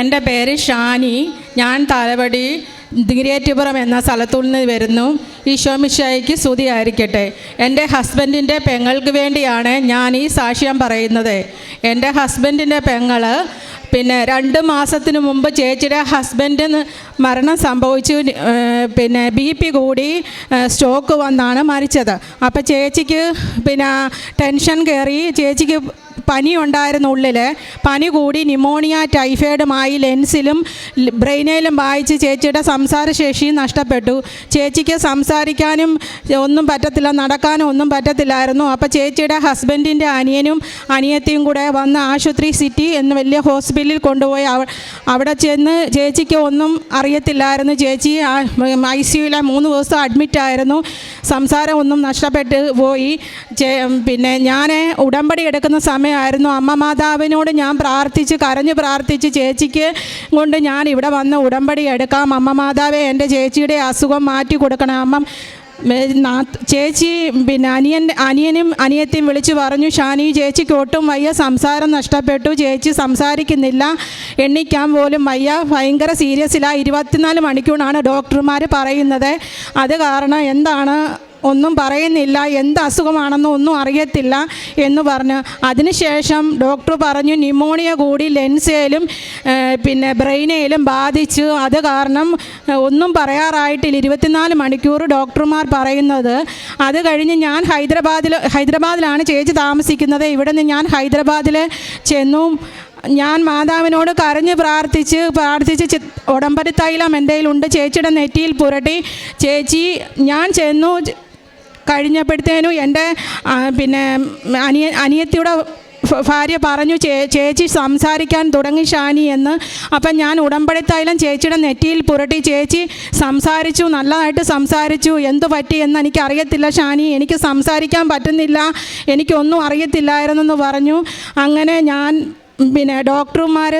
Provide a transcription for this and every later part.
എന്റെ പേര് ഷാനി. ഞാൻ തലവടി ദിരേറ്റുപുറം എന്ന സ്ഥലത്തു നിന്ന് വരുന്നു ഈശോമിഷായിക്ക് സ്തുതിയായിരിക്കട്ടെ. എന്റെ ഹസ്ബൻഡിന്റെ പെങ്ങൾക്ക് വേണ്ടിയാണ് ഞാൻ ഈ സാക്ഷ്യം പറയുന്നത്. എന്റെ ഹസ്ബൻഡിന്റെ പെങ്ങൾ പിന്നെ രണ്ട് മാസത്തിന് മുമ്പ് ചേച്ചിയുടെ ഹസ്ബൻഡിന് മരണം സംഭവിച്ചു. പിന്നെ ബി പി കൂടി സ്റ്റോക്ക് വന്നാണ് മരിച്ചത്. അപ്പോൾ ചേച്ചിക്ക് പിന്നെ ടെൻഷൻ കയറി ചേച്ചിക്ക് പനി ഉണ്ടായിരുന്നു ഉള്ളിൽ പനി കൂടി ന്യൂമോണിയ ടൈഫോയിഡുമായി ലെൻസിലും ബ്രെയിനിലും വായിച്ച് ചേച്ചിയുടെ സംസാരശേഷിയും നഷ്ടപ്പെട്ടു. ചേച്ചിക്ക് സംസാരിക്കാനും ഒന്നും പറ്റത്തില്ല നടക്കാനും ഒന്നും പറ്റത്തില്ലായിരുന്നു. അപ്പോൾ ചേച്ചിയുടെ ഹസ്ബൻഡിന്റെ അനിയനും അനിയത്തിയും കൂടെ വന്ന് ആശുപത്രി സിറ്റി എന്ന് വലിയ ഹോസ്പിറ്റലിൽ കൊണ്ടുപോയി. അവ അവിടെ ചെന്ന് ചേച്ചിക്ക് ഒന്നും അറിയത്തില്ലായിരുന്നു. ചേച്ചി ഐ സിയുലെ മൂന്ന് ദിവസം അഡ്മിറ്റ് ആയിരുന്നു. സംസാരം ഒന്നും നഷ്ടപ്പെട്ട് പോയി. പിന്നെ ഞാൻ ഉടമ്പടി എടുക്കുന്ന സമയമായിരുന്നു. അമ്മ മാതാവിനോട് ഞാൻ പ്രാർത്ഥിച്ച് കരഞ്ഞ് പ്രാർത്ഥിച്ച് ചേച്ചിക്ക് കൊണ്ട് ഞാൻ ഇവിടെ വന്ന് ഉടമ്പടി എടുക്കാം. അമ്മ മാതാവെ എന്റെ ചേച്ചിയുടെ അസുഖം മാറ്റി കൊടുക്കണം. അമ്മ ചേച്ചി പിന്നെ അനിയൻ അനിയനും അനിയത്തെയും വിളിച്ച് പറഞ്ഞു ഷാനി ചേച്ചിക്ക് ഒട്ടും വയ്യ സംസാരം നഷ്ടപ്പെട്ടു ചേച്ചി സംസാരിക്കുന്നില്ല എണ്ണിക്കാൻ പോലും വയ്യ ഭയങ്കര സീരിയസിലാണ് ഇരുപത്തിനാല് മണിക്കൂറാണ് ഡോക്ടർമാർ പറയുന്നത്. അത് കാരണം എന്താണ് ഒന്നും പറയുന്നില്ല എന്ത് അസുഖമാണെന്ന് ഒന്നും അറിയത്തില്ല എന്ന് പറഞ്ഞു അതിനുശേഷം ഡോക്ടർ പറഞ്ഞു ന്യൂമോണിയ കൂടി ലെൻസേലും ഏഹ്, പിന്നെ ബ്രെയിനേലും ബാധിച്ച്. അത് കാരണം ഒന്നും പറയാറായിട്ടില്ല. ഇരുപത്തിനാല് മണിക്കൂർ ഡോക്ടർമാർ പറയുന്നത്. അത് കഴിഞ്ഞ് ഞാൻ ഹൈദരാബാദിൽ ഹൈദരാബാദിലാണ് ചേച്ചി താമസിക്കുന്നത്. ഇവിടെ നിന്ന് ഞാൻ ഹൈദരാബാദിൽ ചെന്നു. ഞാൻ മാതാവിനോട് കരഞ്ഞ് പ്രാർത്ഥിച്ച് പ്രാർത്ഥിച്ച് ഉടമ്പടി തൈലം എന്റെ ഉണ്ട്? ചേച്ചിയുടെ നെറ്റിയിൽ പുരട്ടി. ചേച്ചി ഞാൻ ചെന്നു. കഴിഞ്ഞപ്പോഴത്തേനും എന്റെ പിന്നെ അനിയ അനിയത്തിയുടെ ഭാര്യ പറഞ്ഞു ചേ ചേച്ചി സംസാരിക്കാൻ തുടങ്ങി ഷാനി എന്ന്. അപ്പം ഞാൻ ഉടമ്പടി തൈലം ചേച്ചിയുടെ നെറ്റിയിൽ പുരട്ടി ചേച്ചി സംസാരിച്ചു നല്ലതായിട്ട് സംസാരിച്ചു. എന്തു പറ്റി എന്ന് എനിക്ക് അറിയത്തില്ല ഷാനി. എനിക്ക് സംസാരിക്കാൻ പറ്റുന്നില്ല. എനിക്കൊന്നും അറിയത്തില്ലായിരുന്നെന്ന് പറഞ്ഞു. അങ്ങനെ ഞാൻ പിന്നെ ഡോക്ടർമാർ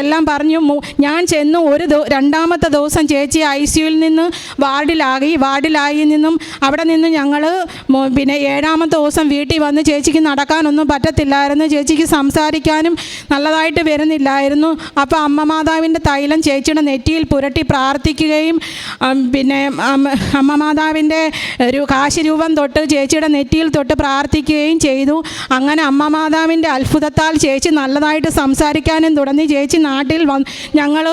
എല്ലാം പറഞ്ഞു ഞാൻ ചെന്നു ഒരു രണ്ടാമത്തെ ദിവസം ചേച്ചി ഐ സിയുയിൽ നിന്ന് വാർഡിലാകി വാർഡിലായി നിന്നും അവിടെ നിന്ന് ഞങ്ങൾ പിന്നെ ഏഴാമത്തെ ദിവസം വീട്ടിൽ വന്ന് ചേച്ചിക്ക് നടക്കാനൊന്നും പറ്റത്തില്ലായിരുന്നു. ചേച്ചിക്ക് സംസാരിക്കാനും നല്ലതായിട്ട് വരുന്നില്ലായിരുന്നു. അപ്പോൾ അമ്മ മാതാവിന്റെ തൈലം ചേച്ചിയുടെ നെറ്റിയിൽ പുരട്ടി പ്രാർത്ഥിക്കുകയും പിന്നെ അമ്മ മാതാവിന്റെ ഒരു കാശിരൂപം തൊട്ട് ചേച്ചിയുടെ നെറ്റിയിൽ തൊട്ട് പ്രാർത്ഥിക്കുകയും ചെയ്തു. അങ്ങനെ അമ്മ മാതാവിന്റെ അത്ഭുതത്താൽ ചേച്ചി നല്ലതായിട്ട് സംസാരിക്കാനും തുടങ്ങി ചേച്ചി നാട്ടിൽ വന്ന് ഞങ്ങൾ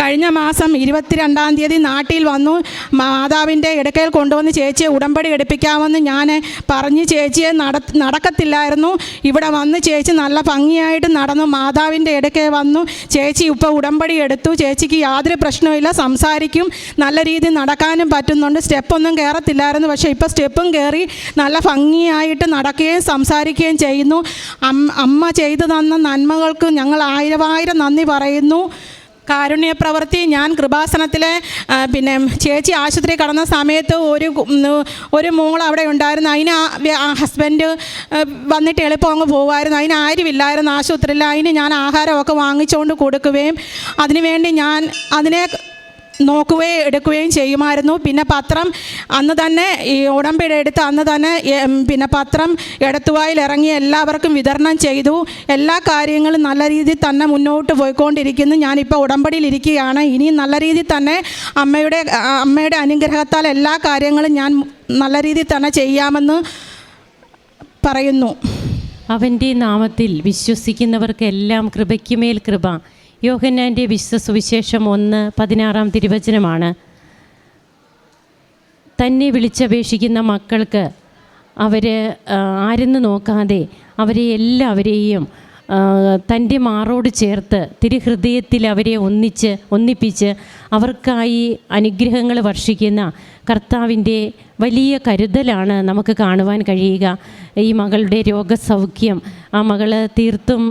കഴിഞ്ഞ മാസം ഇരുപത്തിരണ്ടാം തീയതി നാട്ടിൽ വന്നു. മാതാവിന്റെ ഇടക്കയിൽ കൊണ്ടുവന്ന് ചേച്ചിയെ ഉടമ്പടി എടുപ്പിക്കാമെന്ന് ഞാൻ പറഞ്ഞ്. ചേച്ചിയെ നട നടക്കത്തില്ലായിരുന്നു. ഇവിടെ വന്ന് ചേച്ചി നല്ല ഭംഗിയായിട്ട് നടന്നു. മാതാവിന്റെ ഇടയ്ക്ക് വന്നു. ചേച്ചി ഇപ്പോൾ ഉടമ്പടി എടുത്തു. ചേച്ചിക്ക് യാതൊരു പ്രശ്നവുമില്ല. സംസാരിക്കും. നല്ല രീതിയിൽ നടക്കാനും പറ്റുന്നുണ്ട്. സ്റ്റെപ്പൊന്നും കയറത്തില്ലായിരുന്നു. പക്ഷേ ഇപ്പോൾ സ്റ്റെപ്പും കയറി നല്ല ഭംഗിയായിട്ട് നടക്കുകയും സംസാരിക്കുകയും ചെയ്യുന്നു. അമ്മ ചെയ്തു തന്ന നന്മകൾക്ക് ഞങ്ങൾ ആയിരമായിരം നന്ദി പറയുന്നു. കാരുണ്യ പ്രവൃത്തി ഞാൻ കൃപാസനത്തിൽ പിന്നെ ചേച്ചി ആശുപത്രി കടന്ന സമയത്ത് ഒരു ഒരു മോൾ അവിടെ ഉണ്ടായിരുന്നു. അതിന് ഹസ്ബൻഡ് വന്നിട്ട് എളുപ്പം അങ്ങ് പോകുമായിരുന്നു അതിന് ആരുമില്ലായിരുന്നു ആശുപത്രിയിൽ. അതിന് ഞാൻ ആഹാരമൊക്കെ വാങ്ങിച്ചുകൊണ്ട് കൊടുക്കുകയും അതിനുവേണ്ടി ഞാൻ അതിനെ നോക്കുകയും എടുക്കുകയും ചെയ്യുമായിരുന്നു. പിന്നെ പത്രം അന്ന് തന്നെ ഈ ഉടമ്പടി എടുത്ത് അന്ന് തന്നെ പിന്നെ പത്രം എടത്തുവായിൽ ഇറങ്ങി എല്ലാവർക്കും വിതരണം ചെയ്തു. എല്ലാ കാര്യങ്ങളും നല്ല രീതിയിൽ തന്നെ മുന്നോട്ട് പോയിക്കൊണ്ടിരിക്കുന്നു. ഞാനിപ്പോൾ ഉടമ്പടിയിൽ ഇരിക്കുകയാണ്. ഇനിയും നല്ല രീതിയിൽ തന്നെ അമ്മയുടെ അമ്മയുടെ അനുഗ്രഹത്താൽ എല്ലാ കാര്യങ്ങളും ഞാൻ നല്ല രീതിയിൽ തന്നെ ചെയ്യാമെന്ന് പറയുന്നു. അവന്റെ നാമത്തിൽ വിശ്വസിക്കുന്നവർക്കെല്ലാം കൃപയ്ക്കുമേൽ കൃപ. യോഹന്നാന്റെ വിശ്വ സുവിശേഷം ഒന്ന് പതിനാറാം തിരുവചനമാണ്. തന്നെ വിളിച്ചപേക്ഷിക്കുന്ന മക്കൾക്ക് അവർ ആരെന്ന് നോക്കാതെ അവരെ എല്ലാവരെയും തന്റെ മാറോട് ചേർത്ത് തിരുഹൃദയത്തിൽ അവരെ ഒന്നിച്ച് ഒന്നിപ്പിച്ച് അവർക്കായി അനുഗ്രഹങ്ങൾ വർഷിക്കുന്ന കർത്താവിന്റെ വലിയ കരുതലാണ് നമുക്ക് കാണുവാൻ കഴിയുക. ഈ മകളുടെ രോഗസൗഖ്യം ആ മകൾ തീർത്തും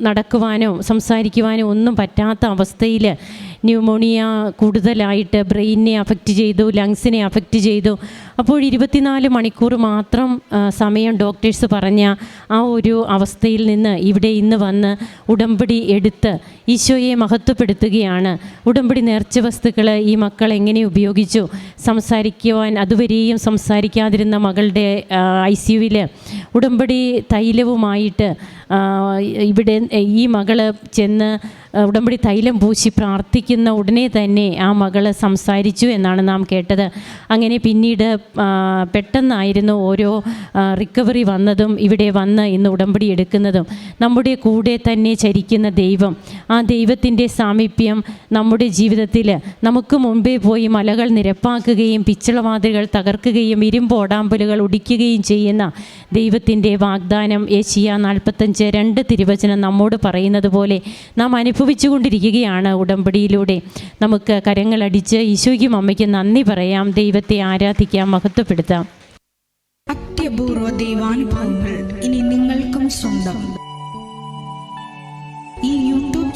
നടക്കുവാനോ സംസാരിക്കുവാനോ ഒന്നും പറ്റാത്ത അവസ്ഥയിൽ ന്യൂമോണിയ കൂടുതലായിട്ട് ബ്രെയിനെ അഫക്റ്റ് ചെയ്തു ലങ്സിനെ അഫക്റ്റ് ചെയ്തു. അപ്പോൾ ഇരുപത്തിനാല് മണിക്കൂർ മാത്രം സമയം ഡോക്ടേഴ്സ് പറഞ്ഞ ആ ഒരു അവസ്ഥയിൽ നിന്ന് ഇവിടെ ഇന്ന് വന്ന് ഉടമ്പടി എടുത്ത് ഈശോയെ മഹത്വപ്പെടുത്തുകയാണ്. ഉടമ്പടി നേർച്ച വസ്തുക്കൾ ഈ മക്കൾ എങ്ങനെ ഉപയോഗിച്ചു? സംസാരിക്കുവാൻ അതുവരെയും സംസാരിക്കാതിരുന്ന മകളുടെ ഐ സി യുവിൽ ഉടമ്പടി തൈലവുമായിട്ട് ഇവിടെ ഈ മകൾ ചെന്ന് ഉടമ്പടി തൈലം പൂശി പ്രാർത്ഥിക്കുന്ന ഉടനെ തന്നെ ആ മകൾ സംസാരിച്ചു എന്നാണ് നാം കേട്ടത്. അങ്ങനെ പിന്നീട് പെട്ടെന്നായിരുന്നു ഓരോ റിക്കവറി വന്നതും ഇവിടെ വന്ന് ഇന്ന് ഉടമ്പടി എടുക്കുന്നതും. നമ്മുടെ കൂടെ തന്നെ ചരിക്കുന്ന ദൈവം ആ ദൈവത്തിന്റെ സാമീപ്യം നമ്മുടെ ജീവിതത്തിൽ നമുക്ക് മുൻപേ പോയി മലകൾ നിരപ്പാക്കുകയും പിച്ചളവാതിലുകൾ തകർക്കുകയും ഇരുമ്പ് ഓടാമ്പലുകൾ ഒടിക്കുകയും ചെയ്യുന്ന ദൈവത്തിന്റെ വാഗ്ദാനം ഏഷ്യ നാൽപ്പത്തഞ്ച് രണ്ട് തിരുവചനം നമ്മോട് പറയുന്നത് പോലെ നാം അനുഭവിച്ചുകൊണ്ടിരിക്കുകയാണ് ഉടമ്പടിയിലൂടെ. നമുക്ക് കരങ്ങളടിച്ച് ഈശോയ്ക്കും അമ്മയ്ക്ക് നന്ദി പറയാം. ദൈവത്തെ ആരാധിക്കാം മഹത്വപ്പെടുത്താം. അത്യപൂർവ ദൈവാനുഭവങ്ങൾ ഇനി നിങ്ങൾക്കും സ്വന്തം.